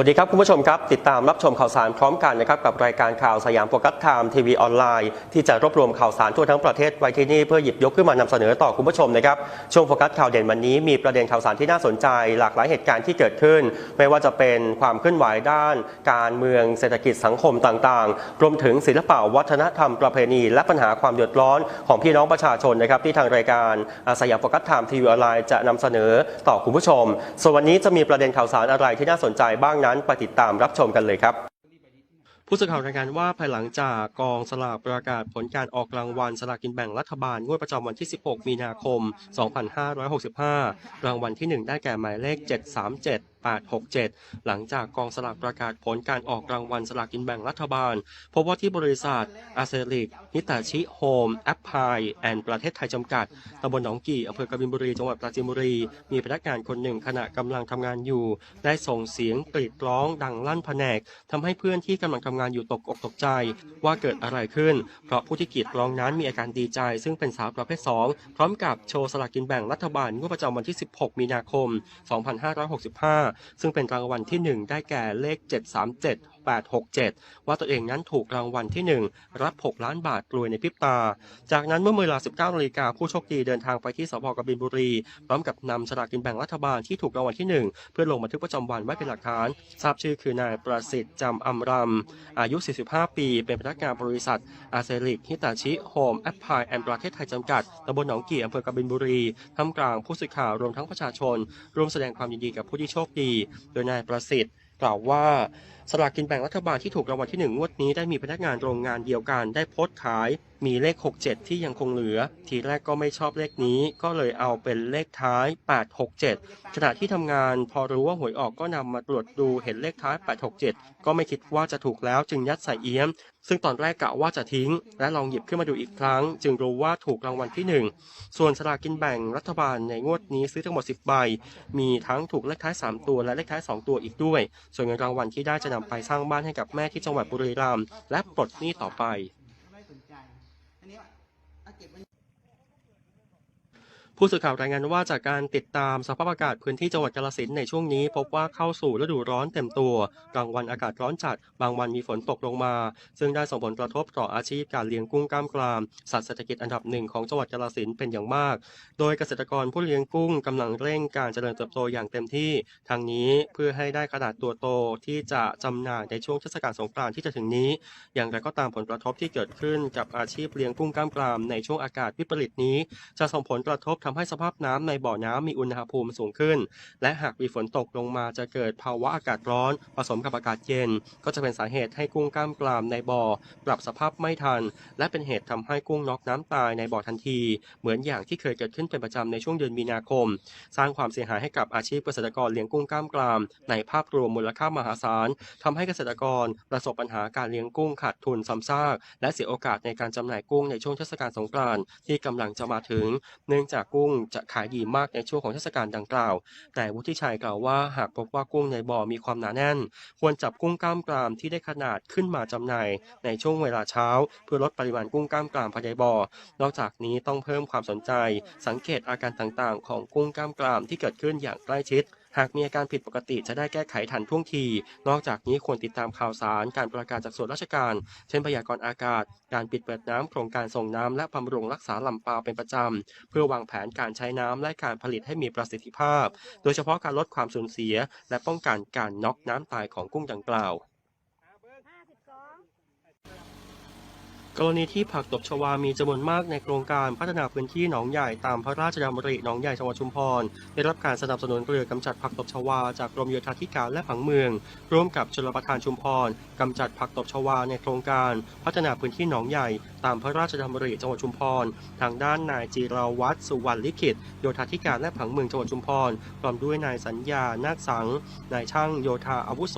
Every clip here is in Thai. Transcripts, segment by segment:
วัสดีครับ คุณผู้ชมครับ ติดตามรับชมข่าวสารพร้อมกันนะครับกับรายการข่าวสยามโฟกัสไทม์ทีวีออนไลน์ที่จะรวบรวมข่าวสารทั่วทั้งประเทศไว้ที่นี่เพื่อหยิบยกขึ้นมานำเสนอต่อคุณผู้ชมนะครับช่วงโฟกัสข่าวเด่นวันนี้มีประเด็นข่าวสารที่น่าสนใจ หลากหลายเหตุการณ์ที่เกิดขึ้น ไม่ว่าจะเป็นความเคลื่อนไหวด้าน การเมืองเศรษฐกิจสังคมต่างๆ รวมถึงศิลปะวัฒนธรรมประเพณี และปัญหาความเดือดร้อนของพี่น้องประชาชนนะครับที่ทางรายการสยามโฟกัสไทม์ทีวีออนไลน์จะนำเสนอต่อคุณผู้ชม ส่วนวันนี้จะมีประเด็นข่าวสารอะไรที่น่าสนใจบ้างนั้นไปติดตามรับชมกันเลยครับผู้สื่อข่าวรายงานว่าภายหลังจากกองสลากประกาศผลการออกรางวัลสลากกินแบ่งรัฐบาลงวดประจำวันที่ 16 มีนาคม 2565 รางวัลที่ 1 ได้แก่หมายเลข 737 867 หลังจากกองสลากประกาศผลการออกรางวัลสลากกินแบ่งรัฐบาล พบว่าที่บริษัทอาเซริก นิตาชิโฮม แอปพายแอนประเทศไทยจำกัด ตำบลหนองกี่อำเภอกบินบุรี จังหวัดปราจีนบุรี มีพนักงานคนหนึ่งขณะกำลังทำงานอยู่ ได้ส่งเสียงกรีดร้องดังลั่นแผนกทำให้เพื่อนที่กำลังทำงานอยู่ตกอกตกใจ ว่าเกิดอะไรขึ้น เพราะผู้ที่กรีดร้องนั้นมีอาการดีใจ ซึ่งเป็นสาวประเภท 2 พร้อมกับโชว์สลากกินแบ่งรัฐบาลงวดประจำวันที่ 16 มีนาคม 2565ซึ่งเป็นรางวัลที่ 1 ได้แก่เลข 737 867 ว่าตัวเองนั้นถูกรางวัลที่ 1 รับ 6 ล้านบาทรวยในพริบตา จากนั้นเมื่อเวลา 19นาฬิกาผู้โชคดีเดินทางไปที่สพกบินบุรี พร้อมกับนำสลากกินแบ่งรัฐบาลที่ถูกรางวัลที่ 1 เพื่อลงบันทึกประจำวันไว้เป็นหลักฐาน ทราบชื่อคือนายประสิทธิ์จำอำรำอายุ 45 ปี เป็นพนักงานบริษัทอาเซริกฮิตาชิโฮมแอปพลายแอนประเทศไทยจำกัดตำบลหนองกี่อำเภอกบินบุรีท่ามกลางผู้สื่อข่าวรวมทั้งประชาชน ร่วมแสดงความยินดีกับผู้ที่โชคดี โดยนายประสิทธิ์กล่าวว่า สลากกินแบ่งรัฐบาลที่ถูกรางวัลที่หนึ่งงวดนี้ได้มีพนักงานโรงงานเดียวกันได้โพสต์ขาย มีเลข 67 ที่ยังคงเหลือ ทีแรกก็ไม่ชอบเลขนี้ก็เลยเอาเป็นเลขท้าย 867 ขณะที่ทำงานพอรู้ว่าหวยออกก็นำมาตรวจดูเห็นเลขท้าย 867 ก็ไม่คิดว่าจะถูกแล้วจึงยัดใส่เอี้ยม ซึ่งตอนแรกกะว่าจะทิ้ง และลองหยิบขึ้นมาดูอีกครั้ง จึงรู้ว่าถูกรางวัลที่หนึ่งส่วนสลากกินแบ่งรัฐบาลในงวดนี้ซื้อทั้งหมด 10 ใบ มีทั้งถูกเลขท้าย 3 ตัวและเลขท้าย 2 ตัวอีกด้วย ส่วนเงินรางวัลที่ได้จะนำไปสร้างบ้านให้กับแม่ที่จังหวัดบุรีรัมย์และปลดหนี้ต่อไป ไม่สนใจ อันนี้เอาเก็บไว้ ผู้สื่อข่าวรายงานว่าจากการติดตามสภาพอากาศพื้นที่จังหวัดกาฬสินธุ์ในช่วงนี้ พบว่าเข้าสู่ฤดูร้อนเต็มตัว กลางวันอากาศร้อนจัด บางวันมีฝนตกลงมา ซึ่งได้ส่งผลกระทบต่ออาชีพการเลี้ยงกุ้งกล้ามกราม สัตว์เศรษฐกิจอันดับหนึ่งของจังหวัดกาฬสินธุ์เป็นอย่างมาก โดยเกษตรกรผู้เลี้ยงกุ้งกำลังเร่งการเจริญเติบโตอย่างเต็มที่ ทางนี้เพื่อให้ได้ขนาดตัวโตที่จะจำหน่ายในช่วงเทศกาลสงกรานต์ที่จะถึงนี้ อย่างไรก็ตามผลกระทบที่เกิดขึ้นกับอาชีพเลี้ยงกุ้งกล้ามกรามในช่วงอากาศวิปริตนี้ จะส่งผลกระทบทำให้สภาพน้ำในบ่อน้ำมีอุณหภูมิสูงขึ้น และหากมีฝนตกลงมาจะเกิดภาวะอากาศร้อน ผสมกับอากาศเย็น ก็จะเป็นสาเหตุให้กุ้งกล้ามกรามในบ่อ ปรับสภาพไม่ทัน และเป็นเหตุทำให้กุ้งน็อกน้ำตายในบ่อทันที เหมือนอย่างที่เคยเกิดขึ้นเป็นประจำในช่วงเดือนมีนาคม สร้างความเสียหายให้กับอาชีพเกษตรกรเลี้ยงกุ้งกล้ามกราม ในภาพรวมมูลค่ามหาศาลทำให้เกษตรกรประสบปัญหาการเลี้ยงกุ้งขาดทุนซ้ำซากและเสียโอกาสในการจำหน่ายกุ้งในช่วงเทศกาลสงกรานต์ที่กำลังจะมาถึง เนื่องจากกุ้งจะขายดีมากในช่วงของเทศกาลดังกล่าว แต่วุฒิชัยกล่าวว่าหากพบว่ากุ้งในบ่อมีความหนาแน่น ควรจับกุ้งกล้ามกรามที่ได้ขนาดขึ้นมาจำหน่ายในช่วงเวลาเช้า เพื่อลดปริมาณกุ้งกล้ามกรามภายในบ่อ นอกจากนี้ต้องเพิ่มความสนใจ สังเกตอาการต่างๆ ของกุ้งกล้ามกรามที่เกิดขึ้นอย่างใกล้ชิด หากมีอาการผิดปกติจะได้แก้ไขทันท่วงที นอกจากนี้ควรติดตามข่าวสารการประกาศจากส่วนราชการ เช่นพยากรณ์อากาศ การปิดเปิดน้ำโครงการส่งน้ำและบำรุงรักษาลำปาเป็นประจำ เพื่อวางแผนการใช้น้ำและการผลิตให้มีประสิทธิภาพ โดยเฉพาะการลดความสูญเสีย และป้องกันการน็อกน้ำตายของกุ้งดังกล่าว กรณีที่ผักตบชวา มีจำนวนมากในโครงการพัฒนาพื้นที่หนองใหญ่ตามพระราชดำริหนองใหญ่จังหวัดชุมพร ได้รับการสนับสนุนเรือกำจัดผักตบชวา จากกรมโยธาธิการและผังเมือง ร่วมกับชลประทานชุมพรกำจัดผักตบชวาในโครงการพัฒนาพื้นที่หนองใหญ่ ตามพระราชดำริจังหวัดชุมพร ทางด้านนายจีราวัฒน์สุวรรณลิขิตโยธาธิการและผังเมืองจังหวัดชุมพรพร้อมด้วยนายสัญญานาคสังนายช่างโยธาอาวุโส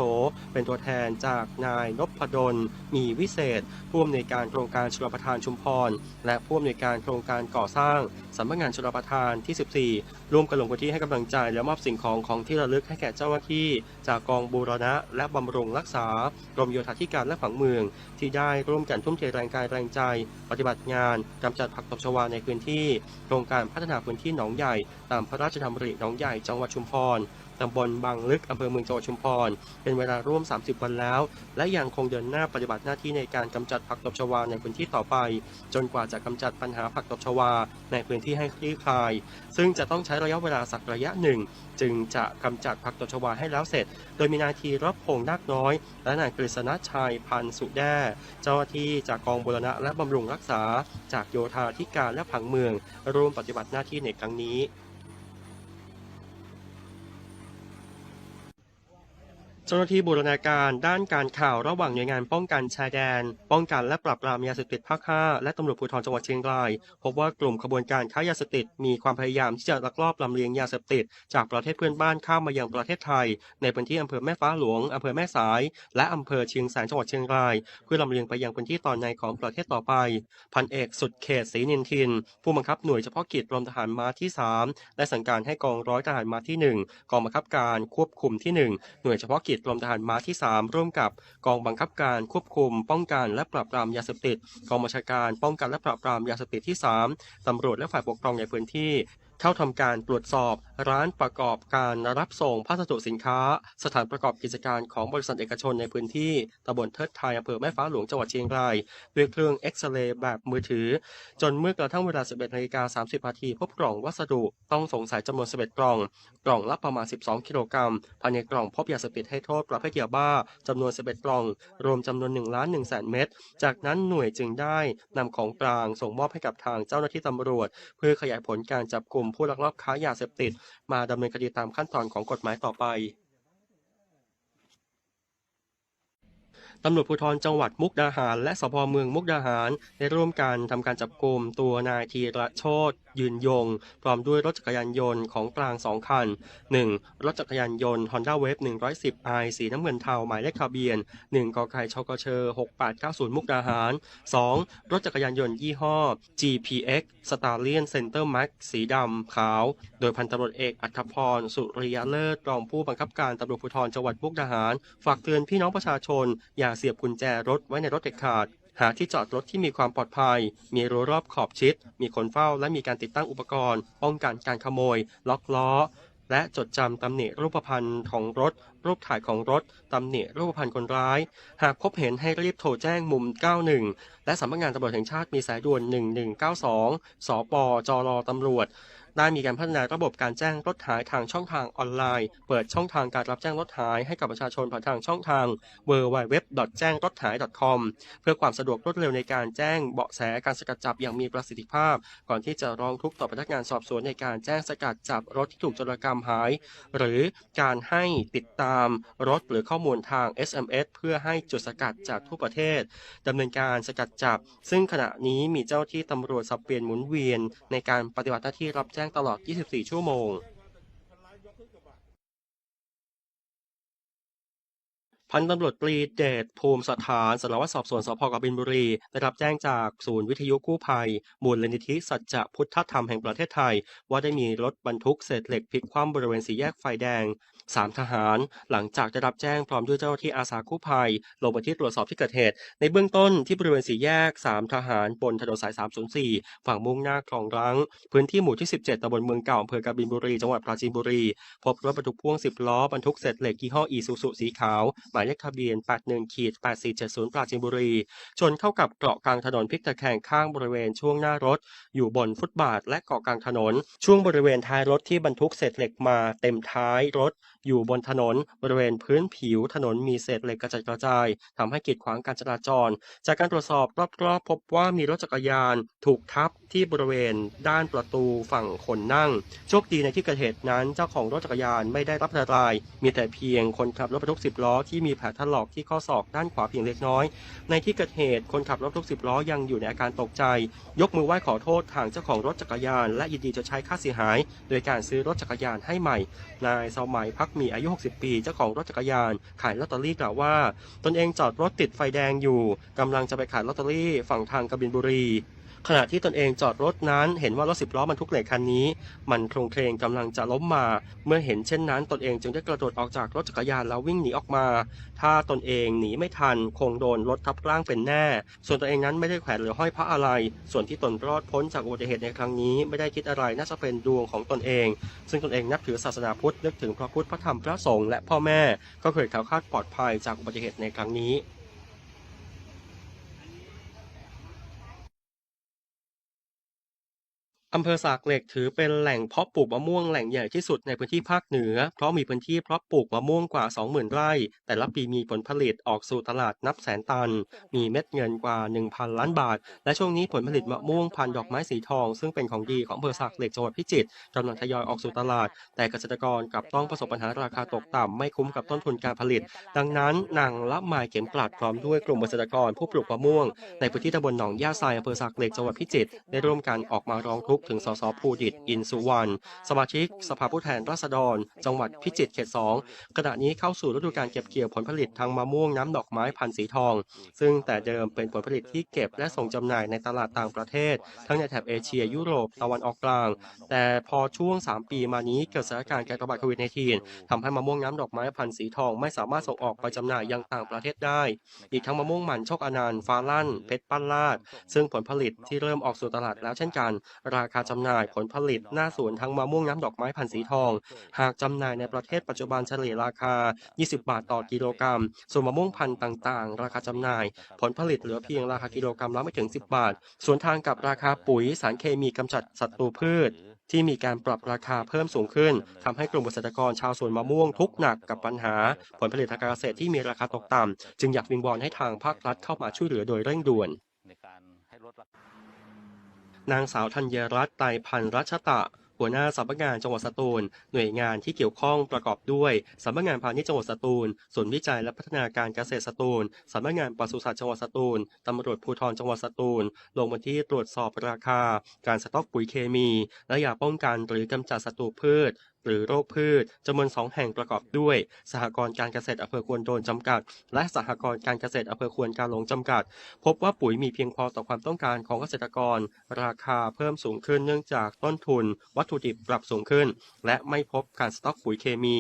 เป็นตัวแทนจากนายนพดลมีวิเศษผู้อำนวยการโครงการชลประทานชุมพร และผู้อำนวยการโครงการก่อสร้างสำนักงานชลประทานที่ 14 ร่วมกันลงพื้นที่ให้กำลังใจและมอบสิ่งของของที่ระลึกให้แก่เจ้าหน้าที่ จากกองบูรณะ และบำรุงรักษากรมโยธาธิการและผังเมือง ที่ได้ร่วมกันทุ่มเทแรงกายแรงใจ ปฏิบัติงานกำจัดผักตบชวาในพื้นที่ โครงการพัฒนาพื้นที่หนองใหญ่ ตามพระราชดำริหนองใหญ่จังหวัดชุมพร ตำบลบางลึกอำเภอเมืองจังหวัดชุมพร เป็นเวลาร่วม 30 วันแล้ว และยังคงเดินหน้าปฏิบัติหน้าที่ในการกำจัดผักตบชวาในพื้นที่ต่อไป จนกว่าจะกำจัดปัญหาผักตบชวาในพื้นที่ให้คลี่คลาย ซึ่งจะต้องใช้ระยะเวลาสักระยะหนึ่ง จึงจะกำจัดผักตบชวาให้แล้วเสร็จ โดยมีนายทีรับพงษ์นาคน้อย และนายกฤษณชัยพันสุแด้เจ้าหน้าที่จากกองบูรณะและบำรุงรักษา จากโยธาธิการและผังเมือง ร่วมปฏิบัติหน้าที่ในครั้งนี้ จ้าหน้าที่บูรณาการด้านการข่าวระหว่างหน่วยงานป้องกันชายแดน ป้องกันและปราบปรามยาเสพติดภาค 5 และตำรวจภูธรจังหวัดเชียงราย พบว่ากลุ่มขบวนการค้ายาเสพติดมีความพยายามที่จะลักลอบลำเลียงยาเสพติด จากประเทศเพื่อนบ้านเข้ามายังประเทศไทย ในพื้นที่อำเภอแม่ฟ้าหลวงอำเภอแม่สาย และอำเภอเชียงแสนจังหวัดเชียงราย เพื่อลำเลียงไปยังพื้นที่ตอนในของประเทศต่อไป พันเอกสุดเขตศรีนินทิน ผู้บังคับหน่วยเฉพาะกิจกรมทหารม้าที่3ได้สั่งการให้กองร้อยทหารม้าที่ 1 กองบังคับการควบคุมที่ 1 หน่วยเฉพาะกิจกรมทหารม้าที่ 3 ร่วมกับกองบังคับการควบคุม ป้องกันและปราบปรามยาเสพติด กองบัญชาการป้องกันและปราบปรามยาเสพติดที่ 3ตำรวจและฝ่ายปกครองในพื้นที่ เข้าทำการตรวจสอบร้านประกอบการรับส่งพัสดุสินค้า สถานประกอบกิจการของบริษัทเอกชนในพื้นที่ตำบลเทิดไทยอำเภอแม่ฟ้าหลวงจังหวัดเชียงรายด้วยเครื่องเอ็กซเรย์แบบมือถือ จนเมื่อกระทั่งเวลา 11นาฬิกา30นาทีพบกล่องวัสดุต้องสงสัยจำนวน 11 กล่อง กล่องละประมาณ 12 กิโลกรัมภายในกล่องพบยาเสพติดให้โทษประเภทยาบ้าจำนวน 11 กล่อง รวมจำนวน1ล้าน1แสนเม็ดจากนั้นหน่วยจึงได้นำของกลางส่งมอบให้กับทางเจ้าหน้าที่ตำรวจ เพื่อขยายผลการจับกลุ่มผู้ลักลอบค้ายาเสพติด มาดำเนินคดีตามขั้นตอนของกฎหมายต่อไปตำรวจภูธรจังหวัดมุกดาหาร และสพเมืองมุกดาหาร ได้ร่วมกันทำการจับกลุ่มตัวนายธีระโชตยืนยง พร้อมด้วยรถจักรยานยนต์ของกลาง 2 คัน 1. รถจักรยานยนต์ Honda Wave 110i สีน้ำเงินเทาหมายเลขทะเบียน 1 กไก่ชกเช6890 มุกดาหาร 2. รถจักรยานยนต์ยี่ห้อ GPX Stallion Center Max สีดำขาว โดยพันตำรวจเอกอัธพร สุริยเลิศรองผู้บังคับการตำรวจภูธรจังหวัดมุกดาหาร ฝากเตือนพี่น้องประชาชน อย่าเสียบกุญแจรถไว้ในรถเด็ดขาด หาที่จอดรถที่มีความปลอดภัย มีรั้วรอบขอบชิด มีคนเฝ้าและมีการติดตั้งอุปกรณ์ ป้องกันการขโมย ล็อกล้อ และจดจำตำหนิรูปพรรณของรถ รูปถ่ายของรถ ตำหนิรูปพรรณคนร้าย หากพบเห็นให้รีบโทรแจ้งมุม 91 และสำนักงานตำรวจแห่งชาติมีสายด่วน 1192 สปจรตำรวจ ได้มีการพัฒนาระบบการแจ้งรถหายทางช่องทางออนไลน์ เปิดช่องทางการรับแจ้งรถหายให้กับประชาชนผ่านทางช่องทาง w w w แจ้งรถหาย .com เพื่อความสะดวกรวดเร็วในการแจ้งเบาะแสการสกัดจับอย่างมีประสิทธิภาพ ก่อนที่จะร้องทุกข์ต่อพนักงานสอบสวนในการแจ้งสกัดจับรถที่ถูกจรกรรมหาย หรือการให้ติดตามรถหรือข้อมูลทาง SMS เพื่อให้จุดสกัดจากทั่วประเทศดำเนินการสกัดจับ ซึ่งขณะนี้มีเจ้าที่ตำรวจสับเปลี่ยนหมุนเวียนในการปฏิบัติหน้าที่รับแจ้งตลอด 24 ชั่วโมง พันตำรวจตรีเดชภูมิสถานสารวัตรสอบสวนสพกบินบุรี ได้รับแจ้งจากศูนย์วิทยุกู้ภัย มูลนิธิสัจจะพุทธธรรมแห่งประเทศไทย ว่าได้มีรถบรรทุกเศษเหล็กพลิกคว่ำบริเวณสี่แยกไฟแดง สามทหาร หลังจากได้รับแจ้งพร้อมด้วยเจ้าหน้าที่อาสากู้ภัย ลงไปที่ตรวจสอบที่เกิดเหตุ ในเบื้องต้นที่บริเวณสี่แยก 3 ทหารบนถนนสาย 304 ฝั่งมุ่งหน้าคลองรัง พื้นที่หมู่ที่ 17ตำบลเมืองเก่าอำเภอกบินบุรี จังหวัดปราจีนบุรี พบรถบรรทุกพ่วง 10 ล้อบรรทุกเศษเหล็กยี่ห้ออีซูซูสีขาว หมายายเลขทะเบียน 81ขีด8470 ปราจีนบุรี ชนเข้ากับเกาะกลางถนนพลิกตะแคงข้างบริเวณช่วงหน้ารถ อยู่บนฟุตบาทและเกาะกลางถนน ช่วงบริเวณท้ายรถที่บรรทุกเศษเหล็กมาเต็มท้ายรถอยู่บนถนนบริเวณพื้นผิวถนนมีเศษเหล็กกระจัดกระจายทำให้กีดขวางการจราจร จากการตรวจสอบรอบๆพบว่ามีรถจักรยานถูกทับที่บริเวณด้านประตูฝั่งคนนั่ง โชคดีในที่เกิดเหตุนั้นเจ้าของรถจักรยานไม่ได้รับอันตราย มีแต่เพียงคนขับรถบรรทุก10ล้อที่มีแผลถลอกที่ข้อศอกด้านขวาเพียงเล็กน้อย ในที่เกิดเหตุคนขับรถบรรทุก10ล้อยังอยู่ในอาการตกใจ ยกมือไหว้ขอโทษทางเจ้าของรถจักรยาน และยินดีจะใช้ค่าเสียหาย โดยการซื้อรถจักรยานให้ใหม่ นายสมัยพักมีอายุ 60 ปี เจ้าของรถจักรยาน ขายลอตเตอรี่กล่าวว่า ตนเองจอดรถติดไฟแดงอยู่กำลังจะไปขายลอตเตอรี่ฝั่งทางกบินบุรี ขณะที่ตนเองจอดรถนั้นเห็นว่ารถสิบล้อบรรทุกเหล็กคันนี้ มันโครงเคลงกำลังจะล้มมา เมื่อเห็นเช่นนั้น ตนเองจึงได้กระโดดออกจากรถจักรยานแล้ววิ่งหนีออกมา ถ้าตนเองหนีไม่ทันคงโดนรถทับร่างเป็นแน่ ส่วนตนเองนั้นไม่ได้แขวนหรือห้อยพระอะไร ส่วนที่ตนรอดพ้นจากอุบัติเหตุในครั้งนี้ ไม่ได้คิดอะไรน่าจะเป็นดวงของตนเอง ซึ่งตนเองนับถือศาสนาพุทธนึกถึงพระพุทธพระธรรมพระสงฆ์และพ่อแม่ ก็เคยแคล้วคลาดปลอดภัยจากอุบัติเหตุในครั้งนี้ อำเภอสากเหล็กถือเป็นแหล่งเพาะปลูกมะม่วงแหล่งใหญ่ที่สุดในพื้นที่ภาคเหนือ เพราะมีพื้นที่เพาะปลูกมะม่วงกว่า 20,000 ไร่ แต่ละปีมีผลผลิตออกสู่ตลาดนับแสนตัน มีเม็ดเงินกว่า 1,000 ล้านบาท และช่วงนี้ผลผลิตมะม่วงพันดอกไม้สีทอง ซึ่งเป็นของดีของอำเภอสากเหล็กจังหวัดพิจิตรกำลังทยอยออกสู่ตลาด แต่เกษตรกรกลับต้องประสบปัญหาราคาตกต่ำไม่คุ้มกับต้นทุนการผลิต ดังนั้นนางละไมายเข็มกลัดพร้อมด้วยกลุ่มเกษตรกรผู้ปลูกมะม่วง ในพื้นที่ตำบลหนองย่าทรายอำเภอสากเหล็กจังหวัดพิจิตรได้ร่วมกันออกมาร้องทุกข์ถึงสสภูดิตอินสุวรรณสมาชิกสภาผู้แทนราษฎร จังหวัดพิจิตรเขตสองขณะนี้เข้าสู่ฤดูการเก็บเกี่ยวผลผลิตทางมะม่วงน้ำดอกไม้พันธุ์สีทอง ซึ่งแต่เดิมเป็นผลผลิตที่เก็บและส่งจำหน่ายในตลาดต่างประเทศ ทั้งในแถบเอเชีย ยุโรปตะวันออกกลาง แต่พอช่วง 3 ปีมานี้เกิดสถานการณ์การระบาดโควิด -19 ทำให้มะม่วงน้ำดอกไม้พันธุ์สีทองไม่สามารถส่งออกไปจำหน่ายยังต่างประเทศได้ อีกทั้งมะม่วงหมันโชคอนันต์ฟ้าลั่นเพชรปั้นลาด ซึ่งผลผลิตที่เริ่มออกสู่ตลาดแล้วเช่นกัน ราาจำหน่ายผลผลิตหน้าสวนทั้งมะม่วงน้ำดอกไม้พันธุ์สีทอง หากจำหน่ายในประเทศปัจจุบันเฉลี่ยราคา 20 บาทต่อกิโลกรัม ส่วนมะม่วงพันธุ์ต่างๆ ราคาจำหน่าย ผลผลิตเหลือเพียงราคากิโลกรัมละไม่ถึง 10 บาท สวนทางกับราคาปุ๋ยสารเคมีกำจัดศัตรูพืชที่มีการปรับราคาเพิ่มสูงขึ้นทำให้กลุ่มเกษตรกรชาวสวนมะม่วงทุกหนักกับปัญหา ผลผลิตทางการเกษตรที่มีราคาตกต่ำจึงอยากวิงวอนให้ทางภาครัฐเข้ามาช่วยเหลือโดยเร่งด่วน ในการให้ลดราคา นางสาวธัญรัตน์ไตรพันธ์รัชตะ หัวหน้าสำนักงานจังหวัดสตูล หน่วยงานที่เกี่ยวข้องประกอบด้วยสำนักงานพาณิชย์จังหวัดสตูลศูนย์วิจัยและพัฒนาการเกษตรสตูลสำนักงานปศุสัตว์จังหวัดสตูลตำรวจภูธรจังหวัดสตูล ลงบนที่ตรวจสอบราคา การสต็อกปุ๋ยเคมี และยาป้องกันหรือกำจัดศัตรูพืช หรือโรคพืชจำนวนสองแห่งประกอบด้วย สหกรณ์การเกษตรอำเภอควนโดนจำกัด และสหกรณ์การเกษตรอำเภอควนกาหลงจำกัด พบว่าปุ๋ยมีเพียงพอต่อความต้องการของเกษตรกร ราคาเพิ่มสูงขึ้นเนื่องจากต้นทุน วัตถุดิบปรับสูงขึ้น และไม่พบการสต็อกปุ๋ยเคมี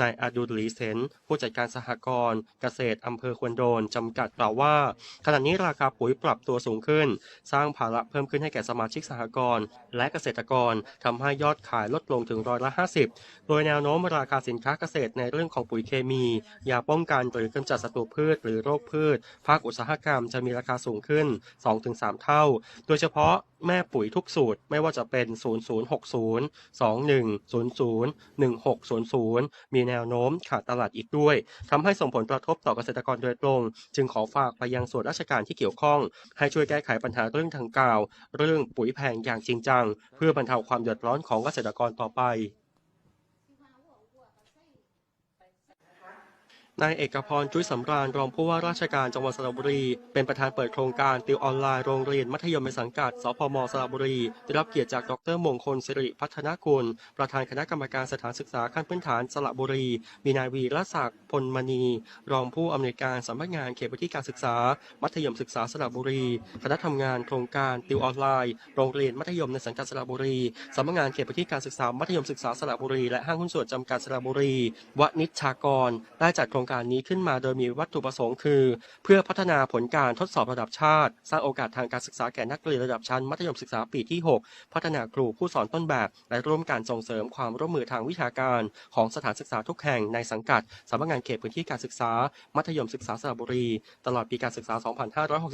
นายอดุลลีเซนผู้จัดการสหกรณ์เกษตรอำเภอควนโดนจำกัดกล่าวว่า ขณะนี้ราคาปุ๋ยปรับตัวสูงขึ้น สร้างภาระเพิ่มขึ้นให้แก่สมาชิกสหกรณ์และเกษตรกรทำให้ยอดขายลดลงถึงร้อยละ50โดยแนวโน้มราคาสินค้าเกษตรในเรื่องของปุ๋ยเคมี ยาป้องกันหรือกำจัดศัตรูพืชหรือโรคพืช ภาคอุตสาหกรรมจะมีราคาสูงขึ้น 2-3 เท่า โดยเฉพาะแม่ปุ๋ยทุกสูตรไม่ว่าจะเป็น 0060 2100 1600 มีแนวโน้มขาดตลาดอีกด้วยทำให้ส่งผลกระทบต่อเกษตรกรโดยตรง จึงขอฝากไปยังส่วนราชการที่เกี่ยวข้อง ให้ช่วยแก้ไขปัญหาเรื่องทางกล่าว เรื่องปุ๋ยแพงอย่างจริงจัง เพื่อบรรเทาความเดือดร้อนของเกษตรกรต่อไป นายเอกพรจุ้ยสำราญรองผู้ว่าราชการจังหวัดสระบุรี เป็นประธานเปิดโครงการติวออนไลน์โรงเรียนมัธยมในสังกัด สพมสระบุรี ได้รับเกียรติจากดรมงคลสิริพัฒนกุล ประธานคณะกรรมการสถานศึกษาขั้นพื้นฐานสระบุรี มีนายวีรศักดิ์พลมณี รองผู้อำนวยการสำนักงานเขตพื้นที่การศึกษา มัธยมศึกษาสระบุรี คณะทำงานโครงการติวออนไลน์โรงเรียนมัธยมในสังกัดสระบุรีสำนักงานเขตพื้นที่การศึกษามัธยมศึกษาสระบุรี และห้างหุ้นส่วนจำกัดสระบุรีวณิชชากรได้จัดโครงรงการนี้ขึ้นมาโดยมีวัตถุประสงค์คือ เพื่อพัฒนาผลการทดสอบระดับชาติ สร้างโอกาสทางการศึกษาแก่นักเรียนระดับชั้นมัธยมศึกษาปีที่ 6 พัฒนาครูผู้สอนต้นแบบ และร่วมการส่งเสริมความร่วมมือทางวิชาการของสถานศึกษาทุกแห่งในสังกัดสำนักงานเขตพื้นที่การศึกษา มัธยมศึกษาสระบุรี ตลอดปีการศึกษา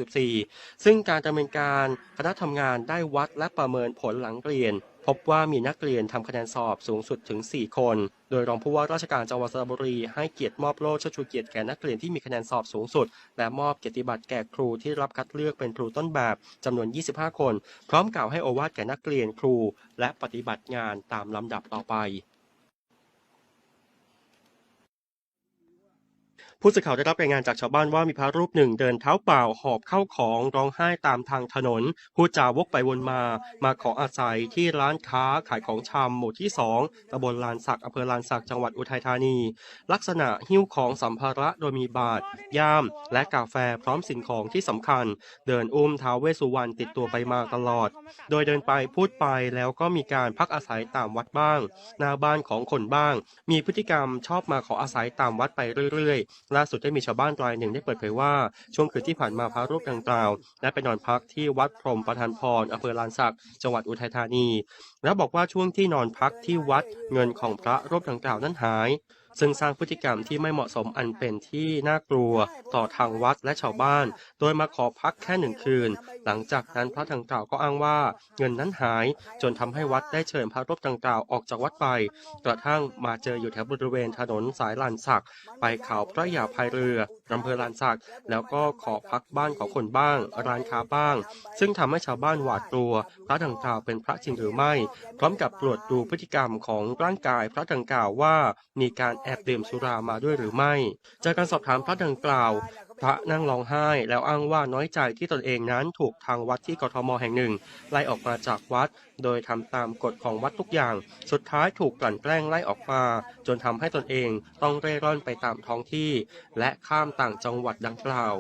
2564 ซึ่งการดำเนินการคณะทำงานได้วัดและประเมินผลหลังเรียน พบว่ามีนักเรียนทำคะแนนสอบสูงสุดถึง 4 คน โดยรองผู้ว่าราชการจังหวัดสระบุรีให้เกียรติมอบโล่เชิดชูเกียรติแก่นักเรียนที่มีคะแนนสอบสูงสุด และมอบเกียรติบัตรแก่ครูที่รับคัดเลือกเป็นครูต้นแบบจำนวน 25 คน พร้อมกล่าวให้โอวาทแก่นักเรียนครู และปฏิบัติงานตามลำดับต่อไป ผู้สื่อข่าวได้รับรายงานจากชาวบ้านว่ามีพระรูปหนึ่งเดินเท้าเปล่าหอบเข้าของร้องไห้ตามทางถนนพูดจาวกไปวนมา มาขออาศัยที่ร้านค้าขายของชำหมู่ที่ 2ตำบลลานสักอำเภอลานสักจังหวัดอุทัยธานี ลักษณะหิ้วของสัมภาระโดยมีบาตรย่าม และกาแฟพร้อมสิ่งของที่สำคัญ เดินอุ้มท้าวเวสสุวรรณติดตัวไปมาตลอด โดยเดินไปพูดไปแล้วก็มีการพักอาศัยตามวัดบ้างหน้าบ้านของคนบ้าง มีพฤติกรรมชอบมาขออาศัยตามวัดไปเรื่อยๆล่าสุดได้มีชาวบ้านรายหนึ่งได้เปิดเผยว่า ช่วงคืนที่ผ่านมาพระรูปดังกล่าวได้ไปนอนพักที่วัดพรมประธานพรอำเภอลานสักจังหวัดอุทัยธานี แล้วบอกว่าช่วงที่นอนพักที่วัดเงินของพระรูปดังกล่าวนั้นหาย ซึ่งสร้างพฤติกรรมที่ไม่เหมาะสมอันเป็นที่น่ากลัวต่อทางวัดและชาวบ้าน โดยมาขอพักแค่หนึ่งคืน หลังจากนั้นพระดังกล่าวก็อ้างว่า เงินนั้นหายจนทำให้วัดได้เชิญพระรูปดังกล่าวออกจากวัดไป กระทั่งมาเจออยู่แถวบริเวณถนนสายลานสัก ไปเขาพระยาพายเรืออำเภอลานสัก แล้วก็ขอพักบ้านของคนบ้าง ร้านค้าบ้าง ซึ่งทำให้ชาวบ้านหวาดกลัว พระดังกล่าวเป็นพระจริงหรือไม่ พร้อมกับตรวจดูพฤติกรรมของร่างกายพระดังกล่าวว่ามีการแอบดื่มสุรามาด้วยหรือไม่ จากการสอบถามพระดังกล่าว พระนั่งร้องไห้แล้วอ้างว่าน้อยใจที่ตนเองนั้นถูกทางวัดที่กทมแห่งหนึ่ง ไล่ออกมาจากวัด โดยทำตามกฎของวัดทุกอย่าง สุดท้ายถูกกลั่นแกล้งไล่ออกมา จนทำให้ตนเองต้องเร่ร่อนไปตามท้องที่ และข้ามต่างจังหวัดดังกล่าว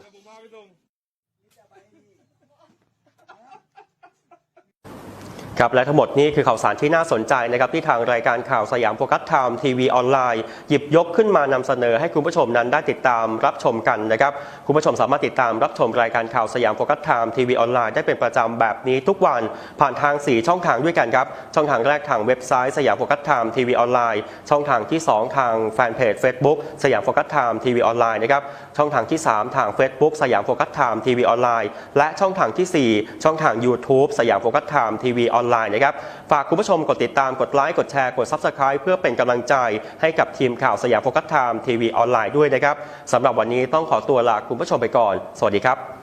ครับและทั้งหมดนี้คือข่าวสารที่น่าสนใจนะครับที่ทางรายการข่าวสยามโฟกัสไทม์ทีวีออนไลน์หยิบยกขึ้นมานำเสนอให้คุณผู้ชมนั้นได้ติดตามรับชมกันนะครับคุณผู้ชมสามารถติดตามรับชมรายการข่าวสยามโฟกัสไทม์ทีวีออนไลน์ได้เป็นประจำแบบนี้ทุกวันผ่านทาง 4 ช่องทางด้วยกันครับช่องทางแรกทางเว็บไซต์สยามโฟกัสไทม์ทีวีออนไลน์ช่องทางที่ 2 ทางแฟนเพจ Facebook สยามโฟกัสไทม์ทีวีออนไลน์นะครับช่องทางที่ 3 ทาง Facebook สยามโฟกัสไทม์ทีวีออนไลน์และช่องทางทีสี่4 ช่องทาง YouTube สยามโฟกัสไทม์ทีวีออนไลน์นะครับ ฝากคุณผู้ชมกดติดตามกดไลค์กดแชร์กด Subscribe เพื่อเป็นกำลังใจให้กับทีมข่าวสยามโฟกัสไทม์ทีวีออนไลน์ด้วยนะครับสำหรับวันนี้ต้องขอตัวลาคุณผู้ชมไปก่อน สวัสดีครับ